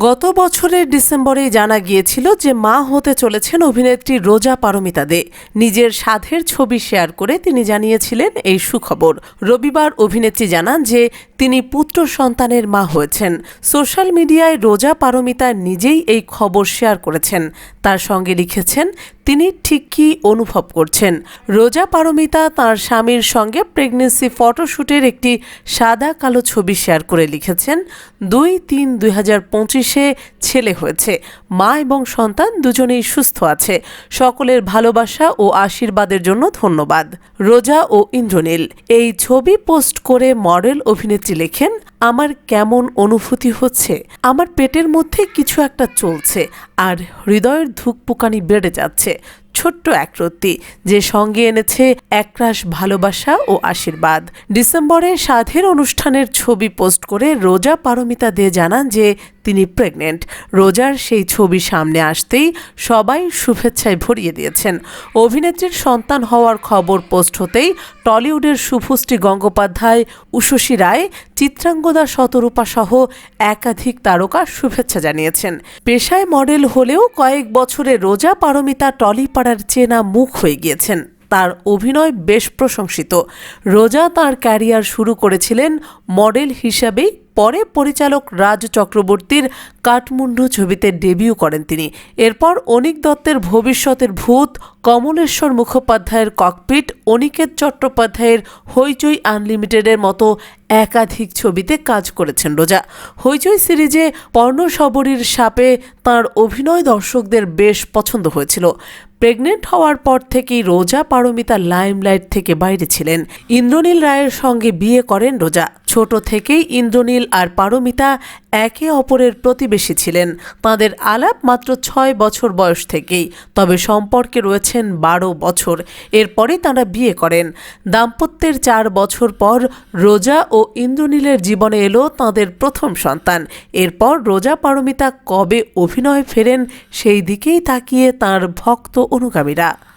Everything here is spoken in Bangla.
গত বছরের ডিসেম্বরে জানা গিয়েছিল যে মা হতে চলেছেন অভিনেত্রী রোজা পারমিতা দে। নিজের সাধের ছবি শেয়ার করে তিনি জানিয়েছিলেন এই সুখবর। রবিবার অভিনেত্রী জানান যে তিনি পুত্র সন্তানের মা হয়েছেন। সোশ্যাল মিডিয়ায় রোজা পারমিতা নিজেই এই খবর শেয়ার করেছেন। তার সঙ্গে লিখেছেন, তিনি ঠিক কী অনুভব করছেন? রোজা পারমিতা তার স্বামীর সঙ্গে প্রেগনেন্সি ফটোশ্যুটের একটি সাদা কালো ছবি শেয়ার করে লিখেছেন, দুই তিন দুই হাজার পঁচিশে ছেলে হয়েছে। মা এবং সন্তান দুজনেই সুস্থ আছে। সকলের ভালোবাসা ও আশীর্বাদের জন্য ধন্যবাদ। রোজা ও ইন্দ্রনীল এই ছবি পোস্ট করে মডেল অভিনেত্রী লেখেন, আমার কেমন অনুভূতি হচ্ছে? আমার পেটের মধ্যে কিছু একটা চলছে আর হৃদয়ের ধুকপুকানি বেড়ে যাচ্ছে। ছোট্ট একরত্তি যে সঙ্গে এনেছে একরাশ ভালোবাসা ও আশীর্বাদ। ডিসেম্বরে সাধের অনুষ্ঠানের ছবি পোস্ট করে রোজা পারমিতা দে জানান যে তিনি প্রেগনেন্ট। রোজার সেই ছবি সামনে আসতেই সবাই শুভেচ্ছায় ভরিয়ে দিয়েছেন। অভিনেত্রীর সন্তান হওয়ার খবর পোস্ট হতেই টলিউডের শুভশ্রী গঙ্গোপাধ্যায়, উষসী রায় চিত্রাঙ্গদা শতরূপা সহ একাধিক তারকা শুভেচ্ছা জানিয়েছেন। পেশায় মডেল হলেও কয়েক বছরে রোজা পারমিতা টলিপাড়ার চেনা মুখ হয়ে গিয়েছেন। তার অভিনয় বেশ প্রশংসিত। রোজা তার ক্যারিয়ার শুরু করেছিলেন মডেল হিসাবেই। পরে পরিচালক রাজ চক্রবর্তীর কাঠমুন্ডু ছবিতে ডেবিউ করেন তিনি। এরপর অনিক দত্তের ভবিষ্যতের ভূত, কমলেশ্বর মুখোপাধ্যায়ের ককপিট, অনিকেত চট্টোপাধ্যায়ের হইচই আনলিমিটেডের মতো একাধিক ছবিতে কাজ করেছেন রোজা। হইচই সিরিজে পর্ণশবরীর সাপে তার অভিনয় দর্শকদের বেশ পছন্দ হয়েছিল। প্রেগনেন্ট হওয়ার পর থেকেই রোজা পারমিতা লাইমলাইট থেকে বাইরে ছিলেন। ইন্দ্রনীল রায়ের সঙ্গে বিয়ে করেন রোজা। ছোট থেকেই ইন্দ্রনীল আর পারমিতা একে অপরের প্রতিবেশী ছিলেন। তাদের আলাপ মাত্র ছয় বছর বয়স থেকেই, তবে সম্পর্কে রয়েছেন বারো বছর। এরপরে তারা বিয়ে করেন। দাম্পত্যের চার বছর পর রোজা ও ইন্দ্রনীলের জীবনে এলো তাদের প্রথম সন্তান। এরপর রোজা পারমিতা কবে অভিনয় ফেরেন, সেই দিকেই তাকিয়ে তার ভক্ত অনুগামীরা।